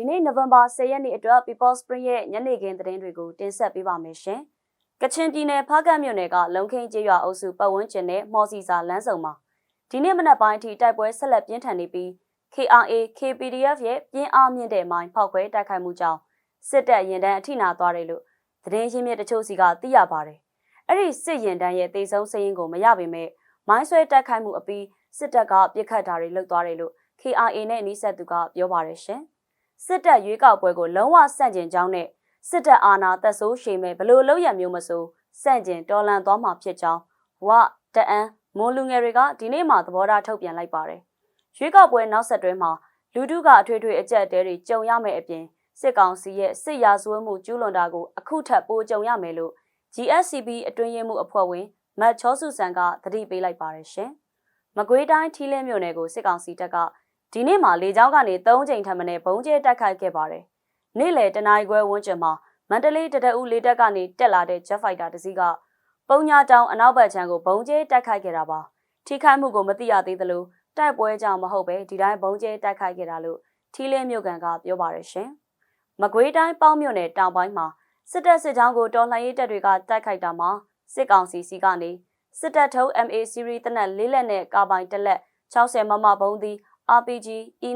ဒီနေ့နိုဝင်ဘာ10ရက်နေ့အတွက် People Spring ရဲ့ညနေခင်းသတင်းတွေကိုတင်ဆက်ပေးပါမယ်ရှင်။ကချင်ပြည်နယ်ဖားကတ်မြို့နယ်ကလုံခင်းကျေးရွာအုပ်စုပတ်ဝန်းကျင်နဲ့မော်စီစာလမ်းစုံမှာဒီနေ့မနက်ပိုင်းအထိတိုက်ပွဲဆက်လက်ပြင်းထန်နေပြီး KRA KPDF ရဲ့ပြင်းအားမြင့်တဲ့မိုင်းဖောက်ခွဲတိုက်ခိုက်မှုကြောင့်စစ်တပ်ရင်တန်းအထိနာသွားတယ်လို့သတင်းရင်းမြစ်တချို့စီကသိရပါတယ်။အဲ့ဒီစစ်ရင်တန်းရဲ့တေဆုံးစရင်ကိုမရပေမဲ့မိုင်းဆွဲတိုက်ခိုက်မှုအပြီးစစ်တပ်ကပြစ်ခတ်တာတွေလုပ်သွားတယ်လို့ KRA နဲ့နှိစက်သူကပြောပါတယ်ရှင်။ စစ်တပ်ရွေးကောက်ပွဲကိုလုံးဝဆန့်ကျင်ကြောင်းနဲ့စစ်တပ်အာဏာသက်ဆိုးရှည်မဲ့ဘလို့လုံးရမျိုးမဆိုဆန့်ကျင်တော်လှန်သွားမှာဖြစ်ကြောင်းဝတအန်းမွန်လူငယ်တွေကဒီနေ့မှသဘောထားထုတ်ပြန်လိုက်ပါတယ်။ရွေးကောက်ပွဲနောက်ဆက်တွဲမှာလူထုကအထွေထွေအကြက်တဲတွေကြုံရမယ်အပြင်စစ်ကောင်စီရဲ့စစ်ရာဇဝတ်မှုကျူးလွန်တာကိုအခုထပ်ပိုကြုံရမယ်လို့ GSCB အတွင်းရေးမှုအဖွဲ့ဝင်မတ်ချောစုဆန်ကသတိပေးလိုက်ပါတယ်ရှင်။မကွေးတိုင်းထီးလင်းမြို့နယ်ကိုစစ်ကောင်စီတပ်က ဒီနေ့မှလေကြောင်းကနေ3ချိန်ထပ်မံဘုံကျဲတိုက်ခိုက်ခဲ့ပါတယ်။နေ့လယ်တနာရီခွဲဝန်းကျင်မှာမန္တလေးတတအူလေတပ်ကနေတက်လာတဲ့ Jet Fighter တစ်စီးကပုံညာတောင်အနောက်ဘက်ခြမ်းကိုဘုံကျဲတိုက်ခိုက်ခဲ့တာပါ။ထိခိုက်မှုကိုမသိရသေးသလိုတိုက်ပွဲကြောင့်မဟုတ်ပဲဒီတိုင်းဘုံကျဲတိုက်ခိုက်ခဲ့တာလို့ထီးလင်းမြို့ကန်ကပြောပါတယ်ရှင်။မကွေးတိုင်းပေါင်းမြို့နယ်တောင်ပိုင်းမှာစစ်တပ်စစ်ကြောင်းကိုတော်လှန်ရေးတပ်တွေကတိုက်ခိုက်တာမှာစစ်ကောင်စီစီကနေစစ်တပ်ထုံး MA series တနက်လေးလက်နဲ့ကာပိုင်တစ်လက်60မမဘုံသည် RPG in